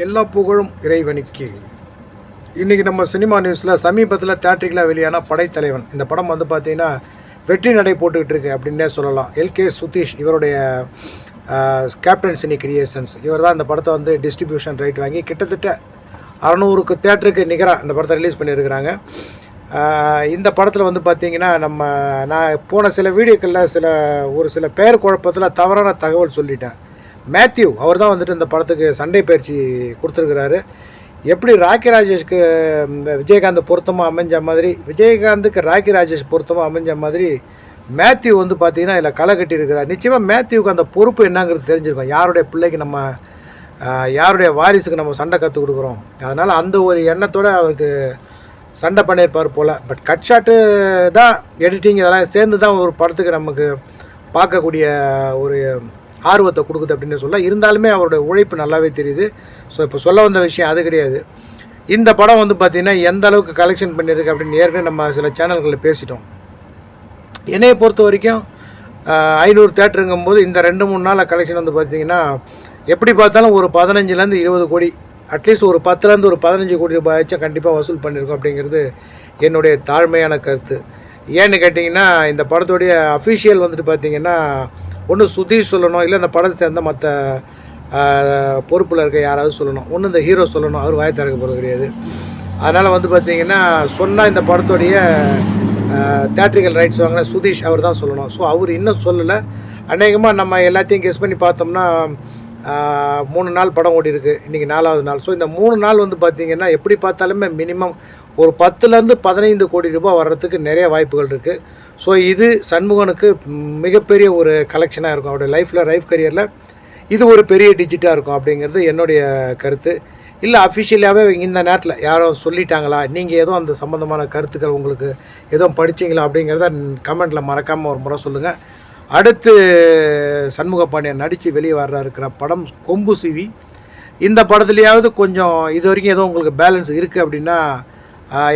எல்லா புகழும் இறைவனுக்கு. இன்றைக்கி நம்ம சினிமா நியூஸில் சமீபத்தில் தேட்ரிக்கில் வெளியான படைத்தலைவன். இந்த படம் வந்து பார்த்திங்கன்னா வெற்றி நடை போட்டுக்கிட்டு இருக்கு அப்படின்னே சொல்லலாம். எல்கே சுதீஷ் இவருடைய கேப்டன் சினி கிரியேஷன்ஸ் இவர் தான் இந்த படத்தை வந்து டிஸ்ட்ரிபியூஷன் ரைட் வாங்கி கிட்டத்தட்ட அறநூறுக்கு தேட்டருக்கு நிகராக இந்த படத்தை ரிலீஸ் பண்ணியிருக்கிறாங்க. இந்த படத்தில் வந்து பார்த்திங்கன்னா நம்ம நான் போன சில வீடியோக்களில் சில ஒரு சில பெயர் குழப்பத்தில் தவறான தகவல் சொல்லிட்டேன். மேத்யூ அவர் தான் வந்துட்டு இந்த படத்துக்கு சண்டை பயிற்சி கொடுத்துருக்கிறாரு. எப்படி ராக்கி ராஜேஷ்க்கு இந்த விஜயகாந்த் பொருத்தமாக அமைஞ்ச மாதிரி விஜயகாந்துக்கு ராக்கி ராஜேஷ் பொருத்தமாக அமைஞ்ச மாதிரி மேத்யூ வந்து பார்த்திங்கன்னா இதில் களை கட்டியிருக்கிறார். நிச்சயமாக மேத்யூவுக்கு அந்த பொறுப்பு என்னங்கிறது தெரிஞ்சிருக்கும். யாருடைய பிள்ளைக்கு நம்ம யாருடைய வாரிசுக்கு நம்ம சண்டை கற்றுக் கொடுக்குறோம். அதனால் அந்த ஒரு எண்ணத்தோடு அவருக்கு சண்டை பண்ணியிருப்பார் போல். பட் கட் ஷாட்டு தான் எடிட்டிங் இதெல்லாம் சேர்ந்து தான் ஒரு படத்துக்கு நமக்கு பார்க்கக்கூடிய ஒரு ஆர்வத்தை கொடுக்குது அப்படின்னு சொல்ல இருந்தாலுமே அவருடைய உழைப்பு நல்லாவே தெரியுது. ஸோ இப்போ சொல்ல வந்த விஷயம் அது கிடையாது. இந்த படம் வந்து பார்த்திங்கன்னா எந்த அளவுக்கு கலெக்ஷன் பண்ணியிருக்கு அப்படின்னு ஏற்கனவே நம்ம சில சேனல்களில் பேசிட்டோம். என்னையை பொறுத்த வரைக்கும் ஐநூறு தேட்டருங்கும் போது இந்த ரெண்டு மூணு நாள் கலெக்ஷன் வந்து பார்த்திங்கன்னா எப்படி பார்த்தாலும் ஒரு பதினஞ்சுலேருந்து இருபது கோடி அட்லீஸ்ட் ஒரு பத்துலேருந்து ஒரு பதினஞ்சு கோடி ரூபாயாச்சும் கண்டிப்பாக வசூல் பண்ணியிருக்கோம் அப்படிங்கிறது என்னுடைய தாழ்மையான கருத்து. ஏன்னு கேட்டிங்கன்னா இந்த படத்துடைய அஃபிஷியல் வந்துட்டு பார்த்தீங்கன்னா ஒன்று சுதீஷ் சொல்லணும் இல்லை இந்த படத்தை சேர்ந்த மற்ற பொறுப்பில் இருக்க யாராவது சொல்லணும். ஒன்று இந்த ஹீரோ சொல்லணும் அவர் வாய் திறக்க போகிறது கிடையாது. அதனால் வந்து பார்த்தீங்கன்னா சொன்னால் இந்த படத்துடைய தேட்ரிக்கல் ரைட்ஸ் வாங்கின சுதீஷ் அவர் தான் சொல்லணும். ஸோ அவர் இன்னும் சொல்லலை. அநேகமாக நம்ம எல்லாத்தையும் கெஸ் பண்ணி பார்த்தோம்னா மூணு நாள் படம் ஓடி இருக்குது இன்றைக்கி நாலாவது நாள். ஸோ இந்த மூணு நாள் வந்து பார்த்தீங்கன்னா எப்படி பார்த்தாலுமே மினிமம் ஒரு பத்துலேருந்து பதினைந்து கோடி ரூபாய் வர்றதுக்கு நிறைய வாய்ப்புகள் இருக்குது ஸோ இது சண்முகனுக்கு மிகப்பெரிய ஒரு கலெக்ஷனாக இருக்கும். அவருடைய லைஃப்பில் லைஃப் கரியரில் இது ஒரு பெரிய டிஜிட்டாக இருக்கும் அப்படிங்கிறது என்னுடைய கருத்து. இல்லை அஃபிஷியலாகவே இந்த நேரத்தில் யாரும் சொல்லிட்டாங்களா? நீங்கள் எதுவும் அந்த சம்மந்தமான கருத்துக்கள் உங்களுக்கு எதுவும் படிச்சீங்களா அப்படிங்கிறத கமெண்ட்டில் மறக்காமல் ஒரு முறை சொல்லுங்கள் அடுத்து சண்முக பாண்டியன் நடித்து வெளியே வர்ற இருக்கிற படம் கொம்பு சிவி. இந்த படத்துலையாவது கொஞ்சம் இது வரைக்கும் எதுவும் உங்களுக்கு பேலன்ஸ் இருக்குது அப்படின்னா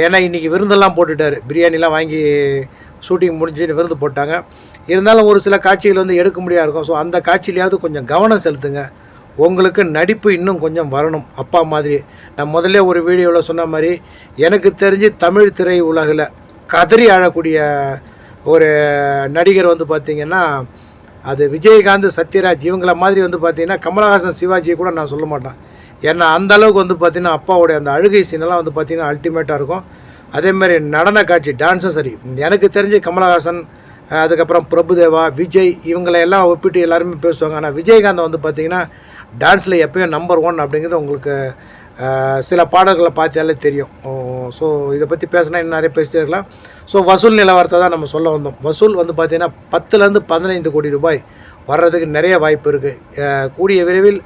ஏன்னா இன்றைக்கி விருந்தெல்லாம் போட்டுட்டார். பிரியாணிலாம் வாங்கி ஷூட்டிங் முடிஞ்சு விருந்து போட்டாங்க. இருந்தாலும் ஒரு சில காட்சிகள் வந்து எடுக்க முடியாது இருக்கும். ஸோ அந்த காட்சியிலையாவது கொஞ்சம் கவனம் செலுத்துங்க. உங்களுக்கு நடிப்பு இன்னும் கொஞ்சம் வரணும். அப்பா மாதிரி. நான் முதல்ல ஒரு வீடியோவில் சொன்ன மாதிரி எனக்கு தெரிஞ்சு தமிழ் திரை உலகில் கதறி அழக்கூடிய ஒரு நடிகர் வந்து பார்த்திங்கன்னா அது விஜயகாந்த் சத்யராஜ் இவங்கள மாதிரி வந்து பார்த்திங்கன்னா கமலஹாசன் சிவாஜியை கூட நான் சொல்ல மாட்டேன். ஏன்னா அந்த அளவுக்கு வந்து பார்த்திங்கன்னா அப்பாவுடைய அந்த அழுகை சீனெல்லாம் வந்து பார்த்திங்கன்னா அல்டிமேட்டாக இருக்கும். அதேமாதிரி நடன காட்சி டான்ஸும் சரி. எனக்கு தெரிஞ்சு கமலஹாசன் அதுக்கப்புறம் பிரபுதேவா விஜய் இவங்களை எல்லாம் ஒப்பிட்டு எல்லாருமே பேசுவாங்க. ஆனால் விஜயகாந்த் வந்து பார்த்திங்கன்னா டான்ஸில் எப்போயும் நம்பர் ஒன் அப்படிங்கிறது உங்களுக்கு சில பாடல்களை பார்த்தாலே தெரியும். ஸோ இதை பற்றி பேசினா இன்னும் நிறைய பேசிட்டே இருக்கலாம். ஸோ வசூல் நிலவரத்தை தான் நம்ம சொல்ல வந்தோம். வசூல் வந்து பார்த்திங்கன்னா பத்துலேருந்து பதினைந்து கோடி ரூபாய் வர்றதுக்கு நிறைய வாய்ப்பு இருக்குது கூடிய விரைவில்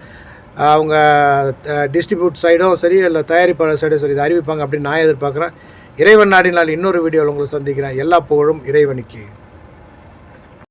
அவங்க டிஸ்ட்ரிபியூட் சைடும் சரி இல்லை தயாரிப்பாளர் சைடும் சரி இதை அறிவிப்பாங்க அப்படின்னு நான் எதிர்பார்க்குறேன். இறைவன் நாடினால் இன்னொரு வீடியோவில் உங்களை சந்திக்கிறேன். எல்லா புகழும் இறைவனுக்கு.